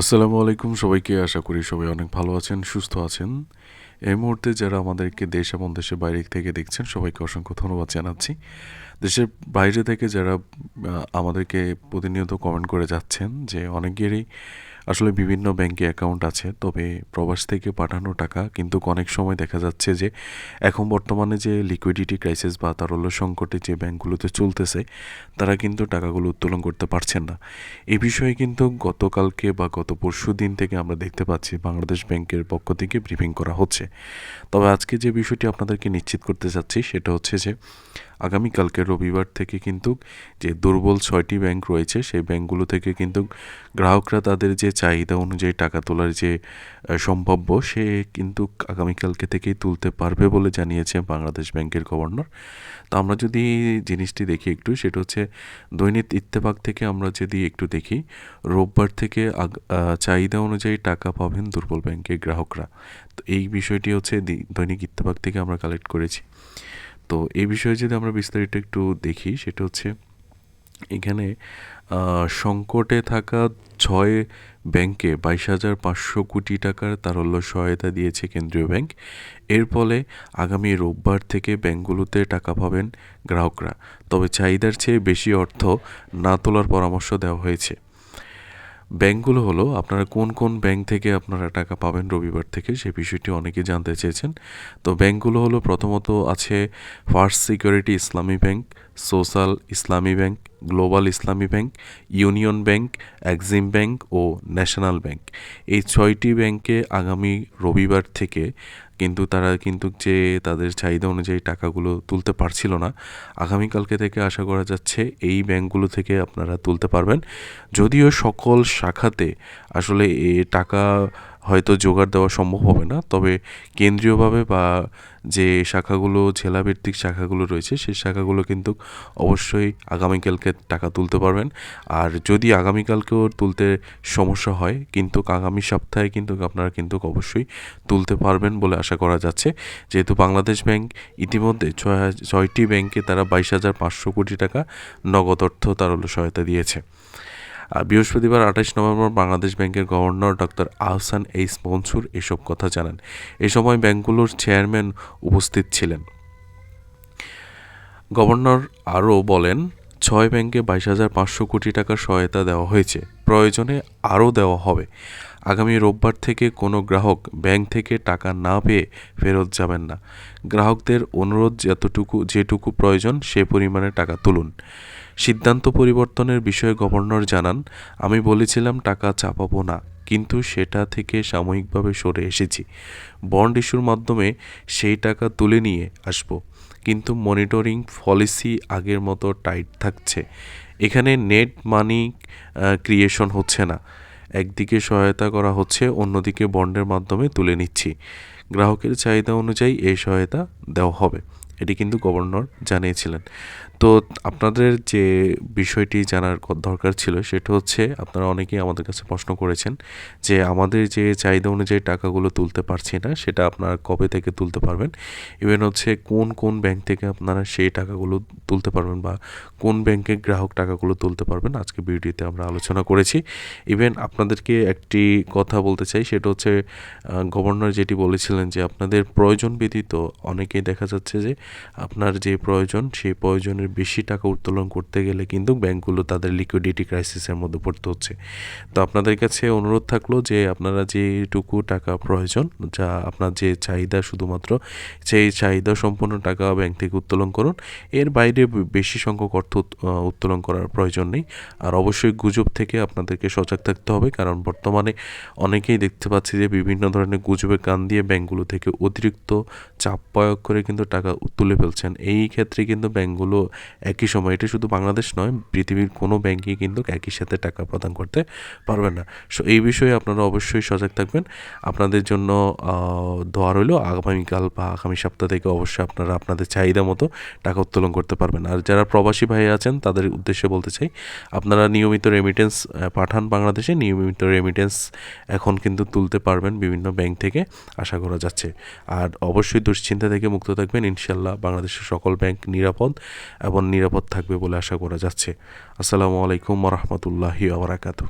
আসসালামু আলাইকুম সবাইকে, আশা করি সবাই অনেক ভালো আছেন, সুস্থ আছেন। এই মুহূর্তে যারা আমাদেরকে দেশ এবং দেশের বাইরে থেকে দেখছেন, সবাইকে অসংখ্য ধন্যবাদ জানাচ্ছি। দেশের বাইরে থেকে যারা আমাদেরকে প্রতিনিয়ত কমেন্ট করে যাচ্ছেন যে অনেকেরই আসলে বিভিন্ন ব্যাংকে অ্যাকাউন্ট আছে, তবে প্রবাস থেকে পাঠানো টাকা কিন্তু অনেক সময় দেখা যাচ্ছে যে এখন বর্তমানে যে লিকুইডিটি ক্রাইসিস বা তারল্য সংকটে যে ব্যাংকগুলোতে চলতেছে, তারা কিন্তু টাকাগুলো উত্তোলন করতে পারছেন না। এই বিষয়ে কিন্তু গতকালকে বা গত পরশু দিন থেকে আমরা দেখতে পাচ্ছি বাংলাদেশ ব্যাংকের পক্ষ থেকে ব্রিফিং করা হচ্ছে। তবে আজকে যে বিষয়টি আপনাদেরকে নিশ্চিত করতে চাচ্ছি, সেটা হচ্ছে যে আগামীকালকে রবিবার থেকে কিন্তু যে দুর্বল ছয়টি ব্যাংক রয়েছে, সেই ব্যাংকগুলো থেকে কিন্তু গ্রাহকরা তাদের যে চাহিদা অনুযায়ী টাকা তোলার যে সম্ভাব্য, সে কিন্তু আগামীকালকে থেকেই তুলতে পারবে বলে জানিয়েছে বাংলাদেশ ব্যাংকের গভর্নর। তো আমরা যদি জিনিসটি দেখি একটু, সেটা হচ্ছে দৈনিক ইত্তেফাক থেকে আমরা যদি একটু দেখি, রোববার থেকে চাহিদা অনুযায়ী টাকা পাবেন দুর্বল ব্যাংকের গ্রাহকরা। তো এই বিষয়টি হচ্ছে দৈনিক ইত্তেফাক থেকে আমরা কালেক্ট করেছি। তো এই বিষয়ে যদি আমরা বিস্তারিত একটু দেখি, সেটা হচ্ছে এখানে সংকটে থাকা ছয় ব্যাংকে বাইশ হাজার পাঁচশো কোটি টাকার তারল্য সহায়তা দিয়েছে কেন্দ্রীয় ব্যাংক। এর ফলে আগামী রোববার থেকে ব্যাংকগুলোতে টাকা পাবেন গ্রাহকরা। তবে চাহিদার চেয়ে বেশি অর্থ না তোলার পরামর্শ দেওয়া হয়েছে। ব্যাংকগুলো হলো, আপনারা কোন কোন ব্যাংক থেকে আপনারা টাকা পাবেন রবিবার থেকে সে বিষয়টি অনেকে জানতে চেয়েছেন। তো ব্যাংকগুলো হলো, প্রথমত আছে First Security Islami bank, social Islami bank, global Islami bank, union bank, Exim bank ও ন্যাশনাল ব্যাংক। এই ছয়টি ব্যাংকে আগামী রবিবার থেকে কিন্তু তারা কিন্তু যে তাদের চাহিদা অনুযায়ী টাকাগুলো তুলতে পারছিল না। আগামীকালকে থেকে আশা করা যাচ্ছে এই ব্যাংকগুলো থেকে আপনারা তুলতে পারবেন। যদিও সকল শাখাতে আসলে এ টাকা হয়তো জোগাড় দেওয়া সম্ভব হবে না। তবে কেন্দ্রীয়ভাবে বা যে শাখাগুলো, জেলাভিত্তিক শাখাগুলো রয়েছে সেই শাখাগুলো কিন্তু অবশ্যই আগামীকালকে টাকা তুলতে পারবেন। আর যদি আগামীকালকেও তুলতে সমস্যা হয়, কিন্তু আগামী সপ্তাহে কিন্তু আপনারা কিন্তু অবশ্যই তুলতে পারবেন বলে আশা করা যাচ্ছে। যেহেতু বাংলাদেশ ব্যাংক ইতিমধ্যে ছয় ছয়টি ব্যাংকে তারা বাইশ হাজার পাঁচশো কোটি টাকা নগদ অর্থ তারল্য সহায়তা দিয়েছে। বৃহস্পতিবার আঠাশ নভেম্বর বাংলাদেশ ব্যাংকের governor doctor Ahsan H Mansur এসব কথা জানান। এ সময় ব্যাংকগুলোর চেয়ারম্যান উপস্থিত ছিলেন। গভর্নর আরও বলেন, ছয় ব্যাংকে বাইশ হাজার পাঁচশো কোটি টাকার সহায়তা দেওয়া হয়েছে। প্রয়োজনে আরও দেওয়া হবে। আগামী রোববার থেকে কোনো গ্রাহক ব্যাংক থেকে টাকা না পেয়ে ফেরত যাবেন না। গ্রাহকদের অনুরোধ যতটুকু, যেটুকু প্রয়োজন সে পরিমাণে টাকা তুলুন। সিদ্ধান্ত পরিবর্তনের বিষয়ে গভর্নর জানান, আমি বলেছিলাম টাকা চাপাবো না, কিন্তু সেটা থেকে সাময়িকভাবে সরে এসেছি। বন্ড ইস্যুর মাধ্যমে সেই টাকা তুলে নিয়ে আসব। কিন্তু মনিটরিং পলিসি আগের মতো টাইট থাকছে। এখানে নেট মানি ক্রিয়েশন হচ্ছে না। একদিকে সহায়তা করা হচ্ছে, অন্যদিকে বন্ডের মাধ্যমে তুলে নিচ্ছি। গ্রাহকের চাহিদা অনুযায়ী এই সহায়তা দেওয়া হবে। এটি কিন্তু গভর্নর জানিয়েছিলেন। তো আপনাদের যে বিষয়টি জানার দরকার ছিল সেটা হচ্ছে, আপনারা অনেকেই আমাদের কাছে প্রশ্ন করেছেন যে আমাদের যে চাহিদা অনুযায়ী টাকাগুলো তুলতে পারছি না, সেটা আপনারা কবে থেকে তুলতে পারবেন? ইভেন হচ্ছে কোন কোন ব্যাংক থেকে আপনারা সেই টাকাগুলো তুলতে পারবেন বা কোন ব্যাংকের গ্রাহক টাকাগুলো তুলতে পারবেন? আজকে ভিডিওতে আমরা আলোচনা করেছি। ইভেন আপনাদেরকে একটি কথা বলতে চাই, সেটা হচ্ছে গভর্নর যেটি বলেছিলেন যে আপনাদের প্রয়োজন ব্যতীত অনেকেই দেখা যাচ্ছে যে আপনার যে প্রয়োজন, সেই প্রয়োজনের বেশি টাকা উত্তোলন করতে গেলে কিন্তু ব্যাংকগুলো তাদের লিকুইডিটি ক্রাইসিসের মধ্যে পড়তে হচ্ছে। তো আপনাদের কাছে অনুরোধ থাকল যে আপনারা যেটুকু টাকা প্রয়োজন, যা আপনার যে চাহিদা শুধুমাত্র, সেই চাহিদা সম্পূর্ণ টাকা ব্যাংক থেকে উত্তোলন করুন। এর বাইরে বেশি সংখ্যক অর্থ উত- উত্তোলন করার প্রয়োজন নেই। আর অবশ্যই গুজব থেকে আপনাদেরকে সজাগ থাকতে হবে, কারণ বর্তমানে অনেকেই দেখতে পাচ্ছি যে বিভিন্ন ধরনের গুজবে কান দিয়ে ব্যাংকগুলো থেকে অতিরিক্ত চাপ প্রয়োগ করে কিন্তু টাকা তুলে ফেলছেন। এই ক্ষেত্রে কিন্তু ব্যাংকগুলো একই সময়, এটা শুধু বাংলাদেশ নয়, পৃথিবীর কোনো ব্যাংকই কিন্তু একই সাথে টাকা প্রদান করতে পারবে না। সো, এই বিষয়ে আপনারা অবশ্যই সজাগ থাকবেন। আপনাদের জন্য দোয়া রইল, আগামীকাল বা আগামী সপ্তাহ থেকে অবশ্যই আপনারা আপনাদের চাহিদা মতো টাকা উত্তোলন করতে পারবেন। আর যারা প্রবাসী ভাই আছেন, তাদের উদ্দেশ্যে বলতে চাই, আপনারা নিয়মিত রেমিটেন্স পাঠান বাংলাদেশে। নিয়মিত রেমিটেন্স এখন কিন্তু তুলতে পারবেন বিভিন্ন ব্যাংক থেকে, আশা করা যাচ্ছে। আর অবশ্যই দুশ্চিন্তা থেকে মুক্ত থাকবেন ইনশাল্লাহ বাংলাদেশের সকল ব্যাংক নিরাপদ এবং নিরাপদ থাকবে বলে আশা করা যাচ্ছে। আসসালামু আলাইকুম রহমতুল্লাহি আবরাকাতু